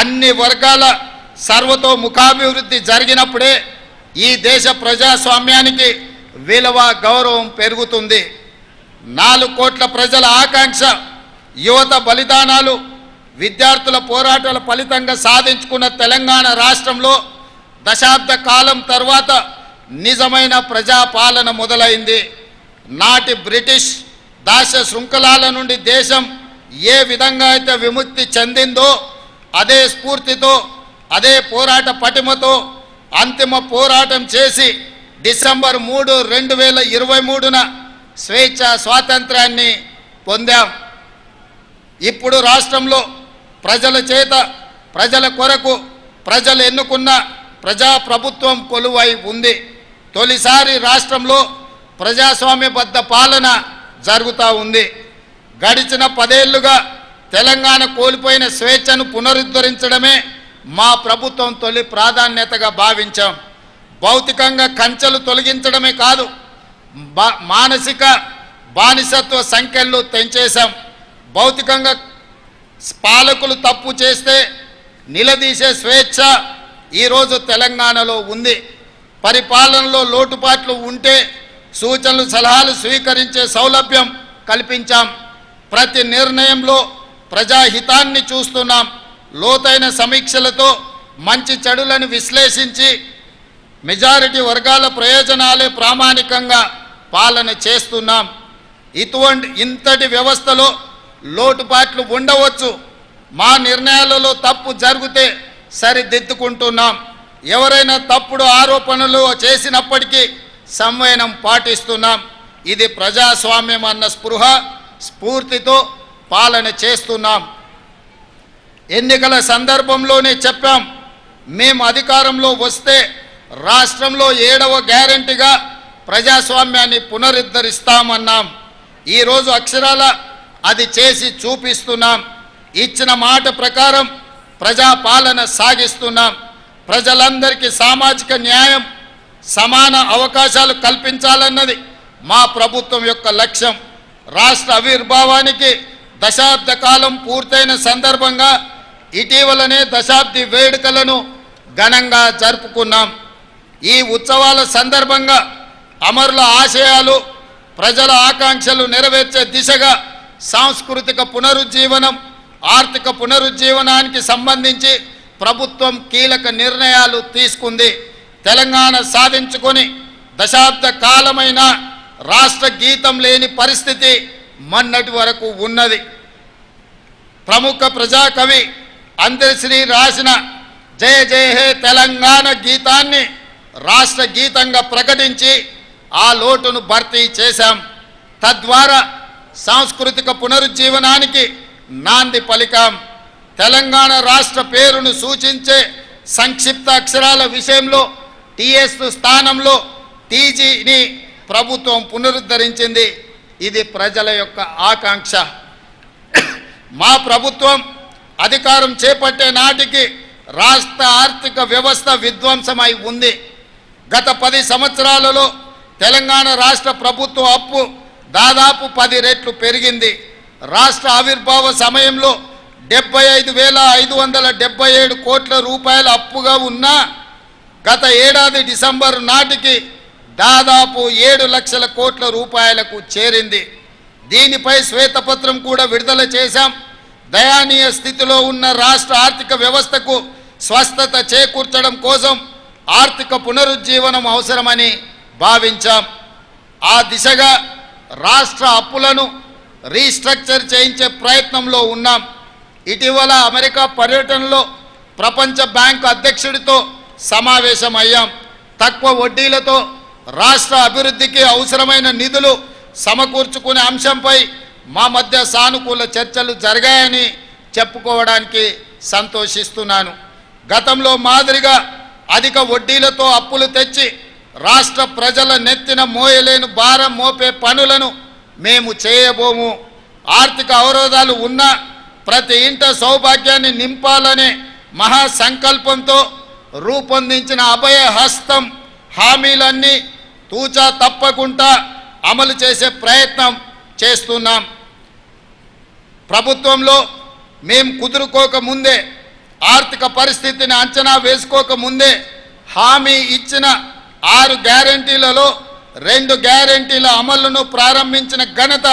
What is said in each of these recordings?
అన్ని వర్గాల సర్వతో ముఖాభివృద్ధి జరిగినప్పుడే ఈ దేశ ప్రజాస్వామ్యానికి విలువ గౌరవం పెరుగుతుంది. నాలుగు కోట్ల ప్రజల ఆకాంక్ష యువత బలిదానాలు విద్యార్థుల పోరాటాల ఫలితంగా సాధించుకున్న తెలంగాణ రాష్ట్రంలో దశాబ్ద కాలం తర్వాత నిజమైన ప్రజాపాలన మొదలైంది. నాటి బ్రిటిష్ దాస శృంఖలాల నుండి దేశం ఏ విధంగా అయితే విముక్తి చెందిందో అదే స్ఫూర్తితో అదే పోరాట పటిమతో అంతిమ పోరాటం చేసి డిసెంబర్ మూడు రెండు వేల ఇరవై మూడున స్వేచ్ఛ స్వాతంత్రాన్ని పొందాం. ఇప్పుడు రాష్ట్రంలో ప్రజల చేత ప్రజల కొరకు ప్రజలు ఎన్నుకున్న ప్రజాప్రభుత్వం కొలువై ఉంది. తొలిసారి రాష్ట్రంలో ప్రజాస్వామ్యబద్ధ పాలన జరుగుతూ ఉంది. గడిచిన పదేళ్ళుగా తెలంగాణ కోల్పోయిన స్వేచ్ఛను పునరుద్ధరించడమే మా ప్రభుత్వం తొలి ప్రాధాన్యతగా భావించాం. భౌతికంగా కంచెలు తొలగించడమే కాదు బా- మానసిక బానిసత్వ సంఖ్యలు తెంచేశాం. భౌతికంగా పాలకులు తప్పు చేస్తే నిలదీసే స్వేచ్ఛ ఈరోజు తెలంగాణలో ఉంది. పరిపాలనలో లోటుపాట్లు ఉంటే సూచనలు సలహాలు స్వీకరించే సౌలభ్యం కల్పించాం. ప్రతి నిర్ణయంలో ప్రజాహితాన్ని చూస్తున్నాం. లోతైన సమీక్షలతో మంచి చెడులను విశ్లేషించి మెజారిటీ వర్గాల ప్రయోజనాలే ప్రామాణికంగా పాలన చేస్తున్నాం. ఇటువంటి ఇంతటి వ్యవస్థలో లోటుపాట్లు ఉండవచ్చు. మా నిర్ణయాలలో తప్పు జరిగితే సరిదిద్దుకుంటున్నాం. ఎవరైనా తప్పుడు ఆరోపణలు చేసినప్పటికీ సంవయనం పాటిస్తున్నాం. ఇది ప్రజాస్వామ్యం అన్న స్పృహ. స్ఫూర్తితో పాలన చేస్తున్నాం. ఎన్నికల సందర్భంలోనే చెప్పాం మేము అధికారంలో వస్తే రాష్ట్రంలో ఏడవ గ్యారంటీగా ప్రజాస్వామ్యాన్ని పునరుద్ధరిస్తామన్నాం. ఈరోజు అక్షరాల అది చేసి చూపిస్తున్నాం. ఇచ్చిన మాట ప్రకారం ప్రజాపాలన సాగిస్తున్నాం. ప్రజలందరికీ సామాజిక న్యాయం సమాన అవకాశాలు కల్పించాలన్నది మా ప్రభుత్వం యొక్క లక్ష్యం. రాష్ట్ర ఆవిర్భావానికి దశాబ్ద కాలం పూర్తయిన సందర్భంగా ఇటీవలనే దశాబ్ది వేడుకలను ఘనంగా జరుపుకున్నాం. ఈ ఉత్సవాల సందర్భంగా అమరుల ఆశయాలు ప్రజల ఆకాంక్షలు నెరవేర్చే దిశగా సాంస్కృతిక పునరుజ్జీవనం ఆర్థిక పునరుజ్జీవనానికి సంబంధించి ప్రభుత్వం కీలక నిర్ణయాలు తీసుకుంది. తెలంగాణ సాధించుకొని దశాబ్ద కాలమైన రాష్ట్ర గీతం లేని పరిస్థితి మొన్నటి వరకు ఉన్నది. ప్రముఖ ప్రజాకవి అందరిశ్రీ రాసిన జయ జయ హే తెలంగాణ గీతాన్ని రాష్ట్ర గీతంగా ప్రకటించి ఆ లోటును భర్తీ చేశాం. తద్వారా సాంస్కృతిక పునరుజ్జీవనానికి నాంది పలికాం. తెలంగాణ రాష్ట్ర పేరును సూచించే సంక్షిప్త అక్షరాల విషయంలో టిఎస్ స్థానంలో టీజీని ప్రభుత్వం పునరుద్ధరించింది. ఇది ప్రజల యొక్క ఆకాంక్ష. మా ప్రభుత్వం అధికారం చేపట్టే నాటికి రాష్ట్ర ఆర్థిక వ్యవస్థ విధ్వంసమై ఉంది. గత పది సంవత్సరాలలో తెలంగాణ రాష్ట్ర ప్రభుత్వ అప్పు దాదాపు పది రెట్లు పెరిగింది. రాష్ట్ర ఆవిర్భావ సమయంలో డెబ్బై ఐదు వేల ఐదు వందల డెబ్బై ఏడు కోట్ల రూపాయల అప్పుగా ఉన్నా గత ఏడాది డిసెంబర్ నాటికి దాదాపు ఏడు లక్షల కోట్ల రూపాయలకు చేరింది. దీనిపై శ్వేతపత్రం కూడా విడుదల చేశాం. దయానీయ స్థితిలో ఉన్న రాష్ట్ర ఆర్థిక వ్యవస్థకు స్వస్థత చేకూర్చడం కోసం ఆర్థిక పునరుజ్జీవనం అవసరమని భావించాం. ఆ దిశగా రాష్ట్ర అప్పులను రీస్ట్రక్చర్ చేయించే ప్రయత్నంలో ఉన్నాం. ఇటీవల అమెరికా పర్యటనలో ప్రపంచ బ్యాంకు అధ్యక్షుడితో సమావేశమయ్యాం. తక్కువ వడ్డీలతో రాష్ట్ర అభివృద్ధికి అవసరమైన నిధులు సమకూర్చుకునే అంశంపై మా మధ్య సానుకూల చర్చలు జరిగాయని చెప్పుకోవడానికి సంతోషిస్తున్నాను. గతంలో మాదిరిగా అధిక వడ్డీలతో అప్పులు తెచ్చి రాష్ట్ర ప్రజల నెత్తిన మోయలేని భారం మోపే పనులను మేము చేయబోము. ఆర్థిక అవరోధాలు ఉన్నా ప్రతి ఇంట సౌభాగ్యాన్ని నింపాలనే మహాసంకల్పంతో రూపొందించిన అభయ హస్తం హామీలన్నీ తూచా తప్పకుండా అమలు చేసే ప్రయత్నం చేస్తున్నాం. ప్రభుత్వంలో మేము కుదురుకోక ముందే ఆర్థిక పరిస్థితిని అంచనా వేసుకోక ముందే హామీ ఇచ్చిన ఆరు గ్యారంటీలలో రెండు గ్యారంటీల అమలును ప్రారంభించిన ఘనత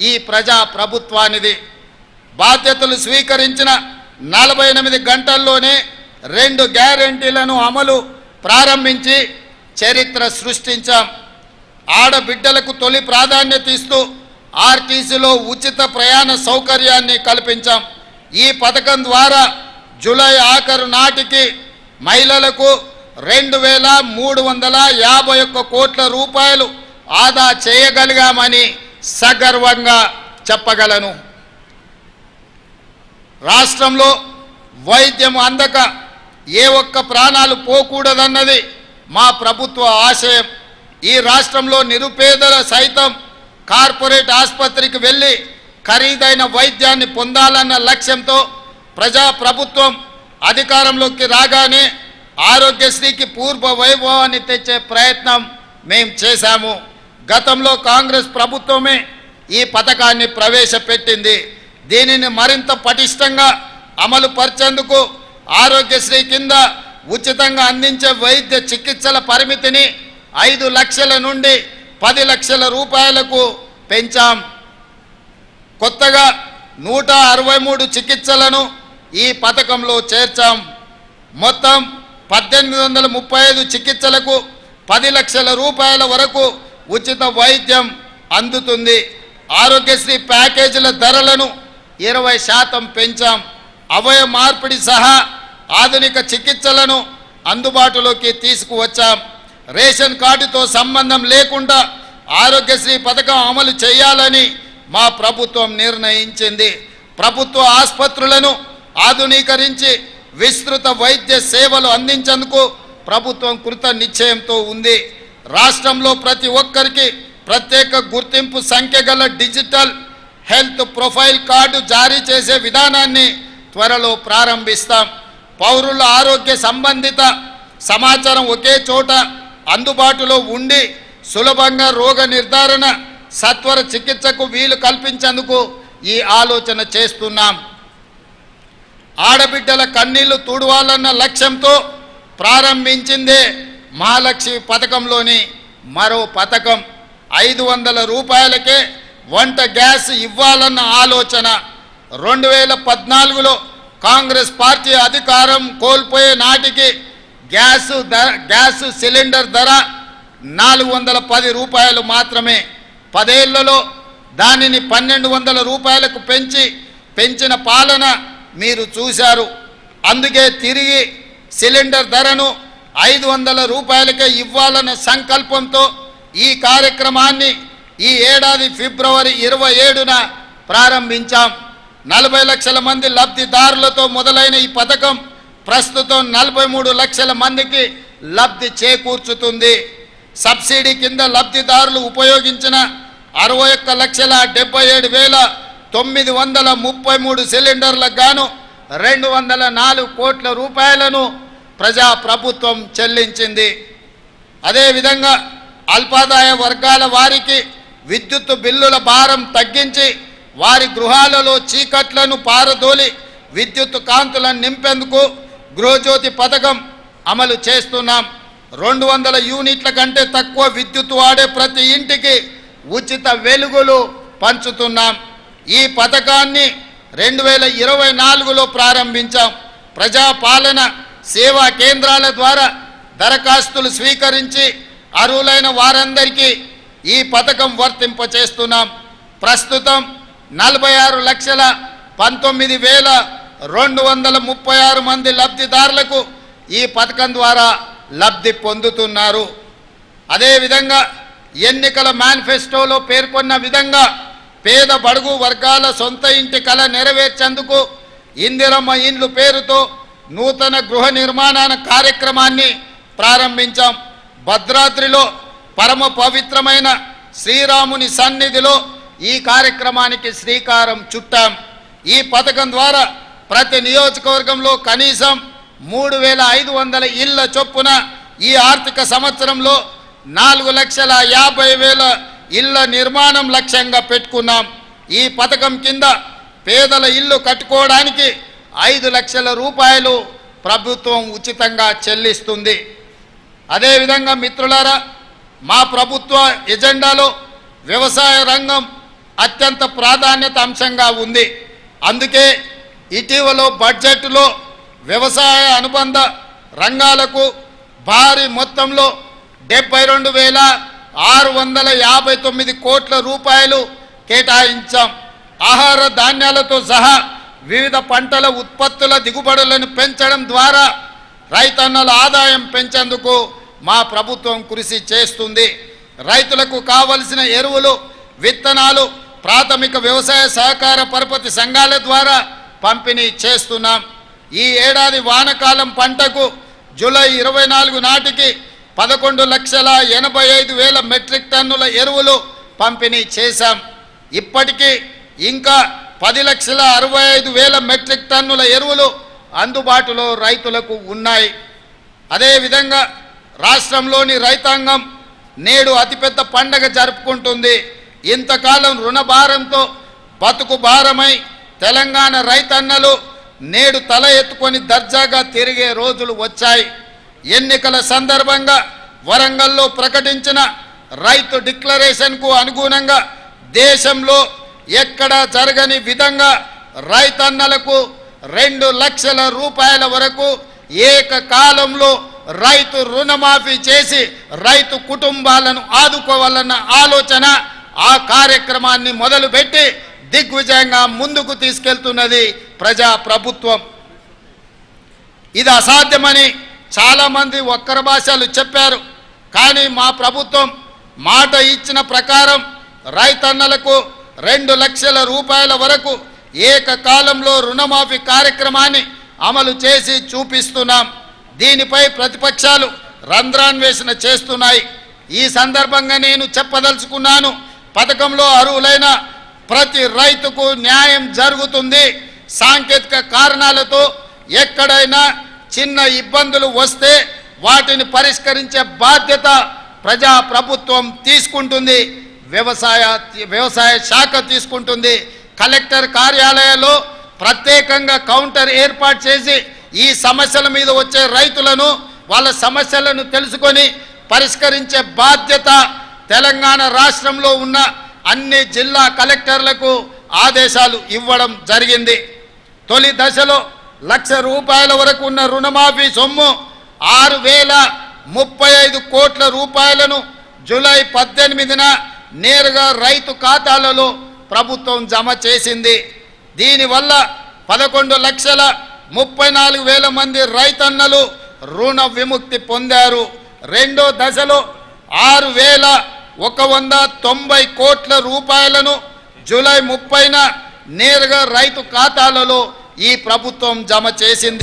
ఈ ప్రజా ప్రభుత్వానిది బాధ్యతలు స్వీకరించిన నలభై ఎనిమిది గంటల్లోనే రెండు గ్యారంటీలను అమలు ప్రారంభించి చరిత్ర సృష్టించాం. ఆడబిడ్డలకు తొలి ప్రాధాన్యత ఇస్తూ ఆర్టీసీలో ఉచిత ప్రయాణ సౌకర్యాన్ని కల్పించాం. ఈ పథకం ద్వారా జూలై ఆఖరు నాటికి మహిళలకు రెండు వేల మూడు వందల యాభై ఒక్క కోట్ల రూపాయలు ఆదా చేయగలిగామని సగర్వంగా చెప్పగలను. రాష్ట్రంలో వైద్యం అందక ఏ ఒక్క ప్రాణాలు పోకూడదన్నది మా ప్రభుత్వ ఆశయం ఈ రాష్ట్రంలో నిరుపేదల సైతం కార్పొరేట్ ఆసుపత్రికి వెళ్ళి ఖరీదైన వైద్యాన్ని పొందాలన్న లక్ష్యంతో ప్రజా ప్రభుత్వం అధికారంలోకి రాగానే ఆరోగ్యశ్రీకి పూర్వ వైభవాన్ని తెచ్చే ప్రయత్నం మేం చేశాము. గతంలో కాంగ్రెస్ ప్రభుత్వమే ఈ పథకాన్ని ప్రవేశపెట్టింది. దీనిని మరింత పటిష్టంగా అమలు పరిచేందుకు ఆరోగ్యశ్రీ కింద ఉచితంగా అందించే వైద్య చికిత్సల పరిమితిని ఐదు లక్షల నుండి పది లక్షల రూపాయలకు పెంచాం. కొత్తగా నూట అరవై మూడు చికిత్సలను ఈ పథకంలో చేర్చాం. మొత్తం పద్దెనిమిది వందల ముప్పై ఐదు చికిత్సలకు పది లక్షల రూపాయల వరకు ఉచిత వైద్యం అందుతుంది. ఆరోగ్యశ్రీ ప్యాకేజీల ధరలను ఇరవై శాతం పెంచాం. అవయ మార్పిడి సహా ఆధునిక చికిత్సలను అందుబాటులోకి తీసుకువచ్చాం. రేషన్ కార్డుతో సంబంధం లేకుండా ఆరోగ్యశ్రీ పథకం అమలు చేయాలని మా ప్రభుత్వం నిర్ణయించింది. ప్రభుత్వ ఆసుపత్రులను ఆధునీకరించి విస్తృత వైద్య సేవలు అందించేందుకు ప్రభుత్వం కృత నిశ్చయంతో ఉంది. రాష్ట్రంలో ప్రతి ఒక్కరికి ప్రత్యేక గుర్తింపు సంఖ్య గల డిజిటల్ హెల్త్ ప్రొఫైల్ కార్డు జారీ చేసే విధానాన్ని త్వరలో ప్రారంభిస్తాం. పౌరుల ఆరోగ్య సంబంధిత సమాచారం ఒకే చోట అందుబాటులో ఉండి సులభంగా రోగ నిర్ధారణ సత్వర చికిత్సకు వీలు కల్పించేందుకు ఈ ఆలోచన చేస్తున్నాం. ఆడబిడ్డల కన్నీళ్ళు తుడవాలన్న లక్ష్యంతో ప్రారంభించిందే మహాలక్ష్మి పథకంలోని మరో పథకం. ఐదు వందల రూపాయలకే వంట గ్యాస్ ఇవ్వాలన్న ఆలోచన. రెండు వేల పద్నాలుగులో కాంగ్రెస్ పార్టీ అధికారం కోల్పోయే నాటికి గ్యాస్ ధర గ్యాస్ సిలిండర్ ధర నాలుగు వందల పది రూపాయలు మాత్రమే. పదేళ్ళలో దానిని పన్నెండు వందల రూపాయలకు పెంచి పెంచిన పాలన మీరు చూశారు. అందుకే తిరిగి సిలిండర్ ధరను ఐదు వందల రూపాయలకే ఇవ్వాలన్న సంకల్పంతో ఈ కార్యక్రమాన్ని ఈ ఏడాది ఫిబ్రవరి ఇరవై ఏడున ప్రారంభించాం. నలభై లక్షల మంది లబ్ధిదారులతో మొదలైన ఈ పథకం ప్రస్తుతం నలభై మూడు లక్షల మందికి లబ్ధి చేకూర్చుతుంది. సబ్సిడీ కింద లబ్ధిదారులు ఉపయోగించిన అరవై ఒక్క లక్షల డెబ్బై ఏడు వేల తొమ్మిది వందల ముప్పై మూడు సిలిండర్లకు గాను రెండు వందల నాలుగు కోట్ల రూపాయలను ప్రజా ప్రభుత్వం చెల్లించింది. అదేవిధంగా అల్పాదాయ వర్గాల వారికి విద్యుత్ బిల్లుల భారం తగ్గించి వారి గృహాలలో చీకట్లను పారదోలి విద్యుత్ కాంతులను నింపేందుకు గృహజ్యోతి పథకం అమలు చేస్తున్నాం. రెండు వందల యూనిట్ల కంటే తక్కువ విద్యుత్ వాడే ప్రతి ఇంటికి ఉచిత వెలుగులు పంచుతున్నాం. ఈ పథకాన్ని రెండు వేల ఇరవై నాలుగులో ప్రారంభించాం. ప్రజాపాలన సేవా కేంద్రాల ద్వారా దరఖాస్తులు స్వీకరించి అర్హులైన వారందరికీ ఈ పథకం వర్తింపచేస్తున్నాం. ప్రస్తుతం నలభై ఆరు లక్షల పంతొమ్మిది వేల రెండు వందల ముప్పై ఆరు మంది లబ్ధిదారులకు ఈ పథకం ద్వారా లబ్ధి పొందుతున్నారు. అదేవిధంగా ఎన్నికల మేనిఫెస్టోలో పేర్కొన్న విధంగా పేద బడుగు వర్గాల సొంత ఇంటి కల నెరవేర్చేందుకు ఇందిరమ్మ ఇండ్లు పేరుతో నూతన గృహ నిర్మాణ కార్యక్రమాన్ని ప్రారంభించాం. భద్రాద్రిలో పరమ పవిత్రమైన శ్రీరాముని సన్నిధిలో ఈ కార్యక్రమానికి శ్రీకారం చుట్టాం. ఈ పథకం ద్వారా ప్రతి నియోజకవర్గంలో కనీసం మూడు వేల ఐదు వందల ఇళ్ళ చొప్పున ఈ ఆర్థిక సంవత్సరంలో నాలుగు లక్షల యాభై వేల ఇళ్ళ నిర్మాణం లక్ష్యంగా పెట్టుకున్నాం. ఈ పథకం కింద పేదల ఇల్లు కట్టుకోవడానికి ఐదు లక్షల రూపాయలు ప్రభుత్వం ఉచితంగా చెల్లిస్తుంది. అదేవిధంగా మిత్రులారా మా ప్రభుత్వ ఎజెండాలో వ్యవసాయ రంగం అత్యంత ప్రాధాన్యత అంశంగా ఉంది. అందుకే ఇటీవల బడ్జెట్లో వ్యవసాయ అనుబంధ రంగాలకు భారీ మొత్తంలో డెబ్బై రెండు వేల ఆరు వందల యాభై తొమ్మిది కోట్ల రూపాయలు కేటాయించాం. ఆహార ధాన్యాలతో సహా వివిధ పంటల ఉత్పత్తుల దిగుబడులను పెంచడం ద్వారా రైతన్నల ఆదాయం పెంచేందుకు మా ప్రభుత్వం కృషి చేస్తుంది. రైతులకు కావలసిన ఎరువులు విత్తనాలు ప్రాథమిక వ్యవసాయ సహకార పరపతి సంఘాల ద్వారా పంపిణీ చేస్తున్నాం. ఈ ఏడాది వానకాలం పంటకు జూలై ఇరవై నాలుగు నాటికి పదకొండు లక్షల ఎనభై ఐదు వేల మెట్రిక్ టన్నుల ఎరువులు పంపిణీ చేశాం. ఇప్పటికీ ఇంకా పది లక్షల అరవై ఐదు వేల మెట్రిక్ టన్నుల ఎరువులు అందుబాటులో రైతులకు ఉన్నాయి. అదేవిధంగా రాష్ట్రంలోని రైతాంగం నేడు అతిపెద్ద పండగ జరుపుకుంటుంది. ఇంతకాలం రుణభారంతో బతుకు భారమై తెలంగాణ రైతన్నలు నేడు తల ఎత్తుకొని దర్జాగా తిరిగే రోజులు వచ్చాయి. ఎన్నికల సందర్భంగా వరంగల్లో ప్రకటించిన రైతు డిక్లరేషన్కు అనుగుణంగా దేశంలో ఎక్కడా జరగని విధంగా రైతన్నలకు రెండు లక్షల రూపాయల వరకు ఏకకాలంలో రైతు రుణమాఫీ చేసి రైతు కుటుంబాలను ఆదుకోవాలన్న ఆలోచన ఆ కార్యక్రమాన్ని మొదలుపెట్టి దిగ్విజయంగా ముందుకు తీసుకెళ్తున్నది ప్రజా ప్రభుత్వం ఇది అసాధ్యమని చాలామంది ఒక్కర భాషలు చెప్పారు. కానీ మా ప్రభుత్వం మాట ఇచ్చిన ప్రకారం రైతన్నలకు రెండు లక్షల రూపాయల వరకు ఏకకాలంలో రుణమాఫీ కార్యక్రమాన్ని అమలు చేసి చూపిస్తున్నాం. దీనిపై ప్రతిపక్షాలు రంధ్రాన్వేషణ చేస్తున్నాయి. ఈ సందర్భంగా నేను చెప్పదలుచుకున్నాను పథకంలో అర్హులైన ప్రతి రైతుకు న్యాయం జరుగుతుంది. సాంకేతిక కారణాలతో ఎక్కడైనా చిన్న ఇబ్బందులు వస్తే వాటిని పరిష్కరించే బాధ్యత ప్రజా ప్రభుత్వం తీసుకుంటుంది. వ్యవసాయ వ్యవసాయ శాఖ తీసుకుంటుంది. కలెక్టర్ కార్యాలయాల్లో ప్రత్యేకంగా కౌంటర్ ఏర్పాటు చేసి ఈ సమస్యల మీద వచ్చే రైతులను వాళ్ళ సమస్యలను తెలుసుకొని పరిష్కరించే బాధ్యత తెలంగాణ రాష్ట్రంలో ఉన్న అన్ని జిల్లా కలెక్టర్లకు ఆదేశాలు ఇవ్వడం జరిగింది. తొలి దశలో లక్ష రూపాయల వరకు ఉన్న రుణమాఫీ సొమ్ము ఆరు వేల ముప్పై ఐదు కోట్ల రూపాయలను జూలై పద్దెనిమిదిన నేరుగా రైతు ఖాతాలలో ప్రభుత్వం జమ చేసింది. దీనివల్ల పదకొండు లక్షల ముప్పై నాలుగు వేల మంది రైతన్నలు రుణ విముక్తి పొందారు. రెండో దశలో ఆరు వేల ఒక వంద తొంభై కోట్ల రూపాయలను జూలై ముప్పైన నేరుగా రైతు ఖాతాలలో ఈ ప్రభుత్వం జమ చేసింది.